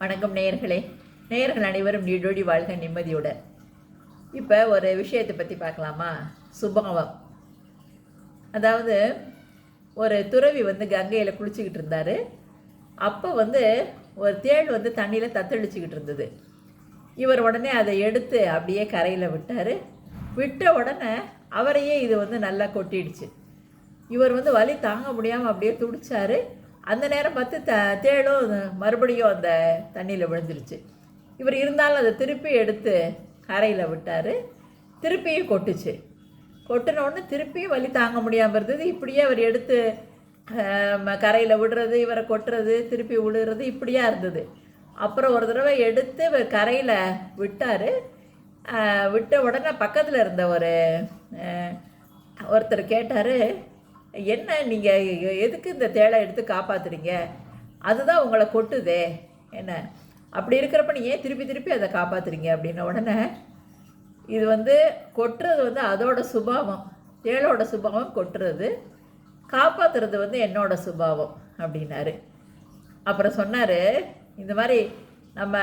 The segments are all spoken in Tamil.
வணக்கம் நேயர்களே. நேயர்கள் அனைவரும் நீடோடி வாழ்க நிம்மதியோட. இப்போ ஒரு விஷயத்தை பற்றி பார்க்கலாமா? சுபாவம். அதாவது ஒரு துறவி வந்து கங்கையில் குளிச்சுக்கிட்டு இருந்தார். அப்போ வந்து ஒரு தேள் வந்து தண்ணியில் தத்தளிச்சுக்கிட்டு இருந்தது. இவர் உடனே அதை எடுத்து அப்படியே கரையில் விட்டார். விட்ட உடனே அவரையே இது வந்து நல்லா கொட்டிடுச்சு. இவர் வந்து வலி தாங்க முடியாமல் அப்படியே துடிச்சாரு. அந்த நேரம் பார்த்து த தேளும் மறுபடியும் அந்த தண்ணியில் விழுந்துருச்சு. இவர் இருந்தாலும் அதை திருப்பி எடுத்து கரையில் விட்டார். திருப்பியும் கொட்டுச்சு. கொட்டினோடனே திருப்பியும் வலி தாங்க முடியாமல் இருந்தது. இப்படியே அவர் எடுத்து கரையில் விடுறது இவரை கொட்டுறது திருப்பி விழுறது இப்படியா இருந்தது. அப்புறம் ஒரு தடவை எடுத்து இவர் கரையில் விட்டார். விட்ட உடனே பக்கத்தில் இருந்த ஒரு ஒருத்தர் கேட்டார் என்ன நீங்கள் எதுக்கு இந்த தேளை எடுத்து காப்பாத்துறீங்க? அதுதான் உங்களை கொட்டுதே. என்ன? அப்படி இருக்கிறப்ப நீ ஏன் திருப்பி திருப்பி அதை காப்பாத்துறீங்க? அப்படின்ன உடனே இது வந்து கொட்டுறது வந்து அதோட சுபாவம். தேளோட சுபாவம் கொட்டுறது காப்பாற்றுறது வந்து என்னோட சுபாவம் அப்படின்னாரு. அப்புறம் சொன்னார் இந்த மாதிரி நம்ம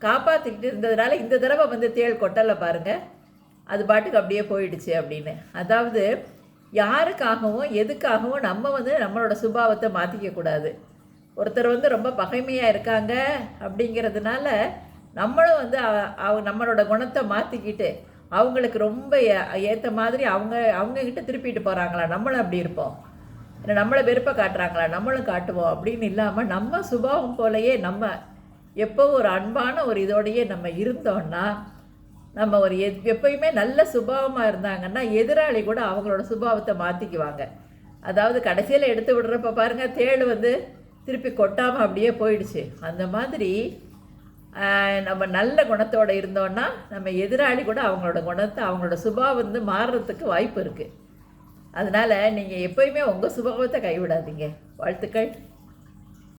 காப்பாற்றிக்கிட்டு இருந்ததுனால இந்த தடவை வந்து தேள் கொட்டலை பாருங்கள் அது பாட்டுக்கு அப்படியே போயிடுச்சு அப்படின்னு. அதாவது யாருக்காகவும் எதுக்காகவும் நம்ம வந்து நம்மளோட சுபாவத்தை மாற்றிக்க கூடாது. ஒருத்தர் வந்து ரொம்ப பகைமையாக இருக்காங்க அப்படிங்கிறதுனால நம்மளும் வந்து அவ நம்மளோட குணத்தை மாற்றிக்கிட்டு அவங்களுக்கு ரொம்ப ஏற்ற மாதிரி அவங்க அவங்கக்கிட்ட திருப்பிட்டு போகிறாங்களா நம்மளும் அப்படி இருப்போம். இல்லை நம்மளை வெறுப்பை காட்டுறாங்களா? நம்மளும் காட்டுவோம். அப்படின்னு இல்லாமல் நம்ம சுபாவம் போலயே நம்ம எப்போ ஒரு அன்பான ஒரு இதோடையே நம்ம இருந்தோன்னா நம்ம ஒரு எத் எப்பயுமே நல்ல சுபாவமாக இருந்தாங்கன்னா எதிராளி கூட அவங்களோட சுபாவத்தை மாற்றிக்குவாங்க அதாவது கடைசியில் எடுத்து விடுறப்ப பாருங்கள் தேள் வந்து திருப்பி கொட்டாமல் அப்படியே போயிடுச்சு. அந்த மாதிரி நம்ம நல்ல குணத்தோடு இருந்தோன்னா நம்ம எதிராளி கூட அவங்களோட குணத்தை அவங்களோட சுபாவம் வந்து மாறுறதுக்கு வாய்ப்பு இருக்குது அதனால் நீங்கள் எப்பயுமே உங்கள் சுபாவத்தை கைவிடாதீங்க. வாழ்த்துக்கள்.